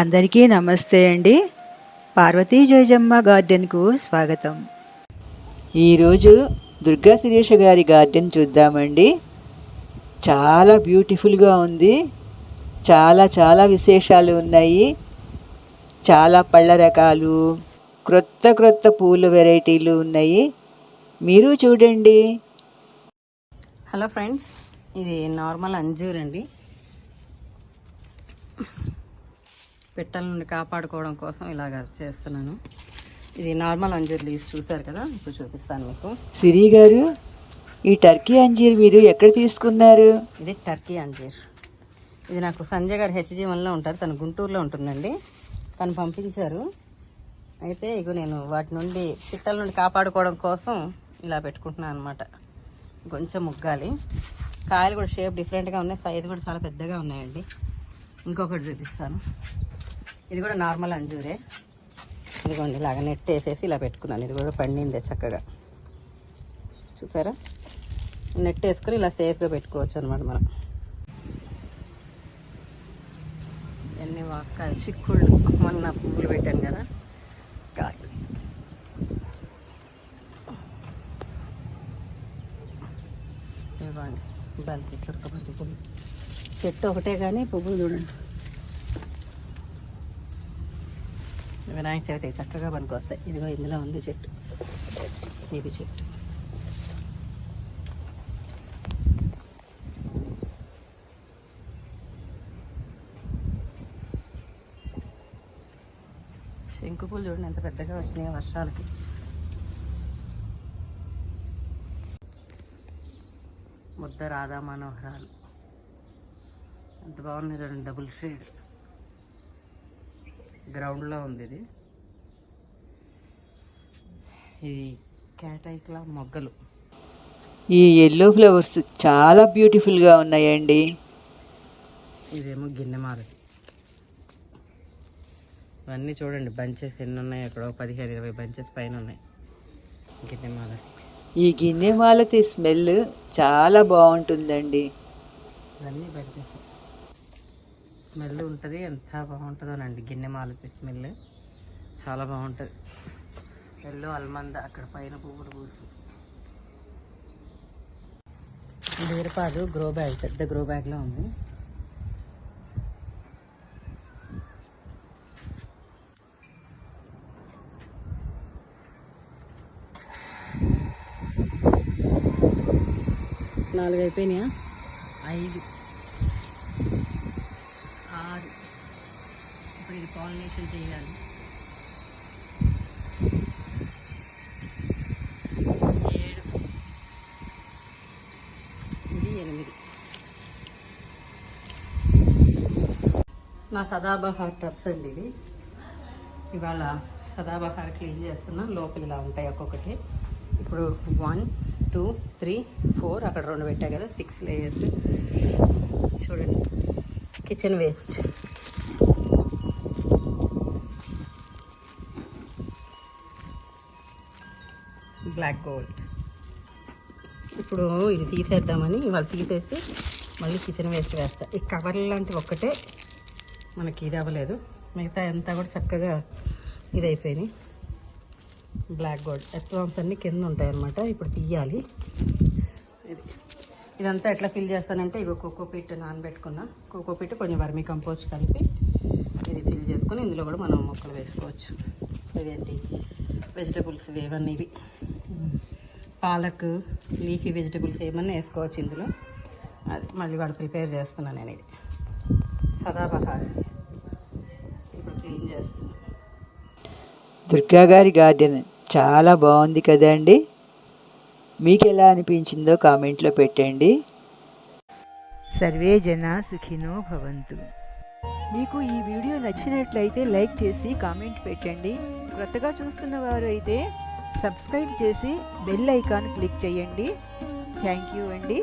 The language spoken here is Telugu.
అందరికీ నమస్తే అండి. పార్వతీ జయజమ్మ గార్డెన్కు స్వాగతం. ఈరోజు దుర్గా శిరీష గారి గార్డెన్ చూద్దామండి. చాలా బ్యూటిఫుల్గా ఉంది. చాలా చాలా విశేషాలు ఉన్నాయి. చాలా పళ్ళ రకాలు క్రొత్త క్రొత్త పూల వెరైటీలు ఉన్నాయి. మీరు చూడండి. హలో ఫ్రెండ్స్ ఇది నార్మల్ అంజూర్ అండి పిట్టల నుండి కాపాడుకోవడం కోసం ఇలాగ చేస్తున్నాను. ఇది నార్మల్ అంజూర్ లీవ్స్ చూసారు కదా? ఇప్పుడు చూపిస్తాను మీకు. సిరి గారు ఈ టర్కీ అంజీర్ మీరు ఎక్కడ తీసుకున్నారు? ఇది టర్కీ అంజీర్. ఇది నాకు సంజయ్ గారు హెచ్జీ వన్లో ఉంటారు. తను గుంటూరులో ఉంటుందండి. తను పంపించారు. అయితే ఇగో నేను వాటి నుండి పిట్టల నుండి కాపాడుకోవడం కోసం ఇలా పెట్టుకుంటున్నాను అనమాట కొంచెం ముగ్గాలి. కాయలు కూడా షేప్ డిఫరెంట్గా ఉన్నాయి. సైజు కూడా చాలా పెద్దగా ఉన్నాయండి. ఇంకొకటి చూపిస్తాను. ఇది కూడా నార్మల్ అంజూరే. ఇదిగోండి ఇలాగ నెట్ వేసేసి ఇలా పెట్టుకున్నాను. ఇది కూడా పండిందే చక్కగా. చూసారా? నెట్ వేసుకొని ఇలా సేఫ్గా పెట్టుకోవచ్చు అనమాట మనం. ఎన్ని వాక్కాయలు చిక్కుళ్ళు. మొన్న పువ్వులు పెట్టాను కదా. కాదు ఇవ్వండి బంతి చురకబంతి చెట్టు ఒకటే కానీ పువ్వులు చూడండి. వినాయక చవితి చక్కగా పనికొస్తాయి ఇదిగో ఇందులో ఉంది చెట్టు. ఇది చెట్టు. శంకు పూలు చూడండి ఎంత పెద్దగా వచ్చినాయి వర్షాలకి. ముద్ద రాధా మనోహరాలు. ఎంత బాగున్నాయి చూడండి డబుల్ షేడ్ గ్రౌండ్లో ఉంది ఇది. ఇది క్యాటైక్లా మొగ్గలు. ఈ ఎల్లో ఫ్లవర్స్ చాలా బ్యూటిఫుల్గా ఉన్నాయండి. ఇదేమో గిన్నెమాలది ఇవన్నీ చూడండి బంచెస్ ఎన్ని ఉన్నాయి అక్కడ? పదిహేను ఇరవై బంచెస్ పైన ఉన్నాయి. గిన్నెమాలది ఈ గిన్నె మాలతి స్మెల్ చాలా బాగుంటుందండి. ఇవన్నీ బంచెస్. స్మెల్ ఉంటుంది ఎంత బాగుంటుందోనండి గిన్నె మాలతి స్మెల్. చాలా బాగుంటుంది. ఎల్లో అల్మంద అక్కడ పైన పువ్వులు పూసి. బీరపాలు గ్రో బ్యాగ్ పెద్ద గ్రో బ్యాగ్లో ఉంది. నాలుగు అయిపోయినాయా ఐదు. ఆరు ఇప్పుడు ఇది పాలినేషన్ చేయాలి. ఏడు. ఇది ఎనిమిది. నా సదాబహార్ టబ్స్ అండి ఇవి. ఇవాళ సదాబహార్ క్లీన్ చేస్తున్నా. లోపల ఇలా ఉంటాయి ఒక్కొక్కటి. ఇప్పుడు వన్ టూ త్రీ ఫోర్ అక్కడ రెండు పెట్టా కదా. Six layers. చూడండి. కిచెన్ వేస్ట్ బ్లాక్ గోల్డ్ ఇప్పుడు ఇది తీసేద్దామని వాళ్ళు తీసేసి మళ్ళీ కిచెన్ వేస్ట్ వేస్తా. ఈ కవర్ లాంటివి ఒక్కటే మనకి ఇది అవ్వలేదు. మిగతా అంతా కూడా చక్కగా ఇది అయిపోయినాయి బ్లాక్ గోల్డ్ ఎత్వామ్స్ అన్నీ కింద ఉంటాయి అన్నమాట ఇప్పుడు తీయాలి. ఇది. ఇదంతా ఎట్లా ఫిల్ చేస్తానంటే ఇగో కోకో పిట్ నానబెట్టుకున్నా. కోకో పిట్ కొంచెం వర్మీ కంపోస్ట్ కలిపి ఇది ఫిల్ చేసుకొని ఇందులో కూడా మనం మొక్కలు వేసుకోవచ్చు. ఇదేంటి వెజిటబుల్స్ ఏవన్నీ ఇవి. పాలక్ లీఫీ వెజిటబుల్స్ ఏమన్నా వేసుకోవచ్చు ఇందులో. అది మళ్ళీ వాడు ప్రిపేర్ చేస్తున్నాను నేను ఇది. సదాబహార్. ఇప్పుడు క్లీన్ చేస్తున్నాను దుర్గా గారి గార్డెన్ చాలా బాగుంది కదండి. మీకు ఎలా అనిపించిందో కామెంట్లో పెట్టండి. సర్వే జన సుఖినో భవంతు. మీకు ఈ వీడియో నచ్చినట్లయితే లైక్ చేసి కామెంట్ పెట్టండి. కొత్తగా చూస్తున్న వారు అయితే సబ్స్క్రైబ్ చేసి బెల్ ఐకాన్ క్లిక్ చేయండి. థ్యాంక్ యూ అండి.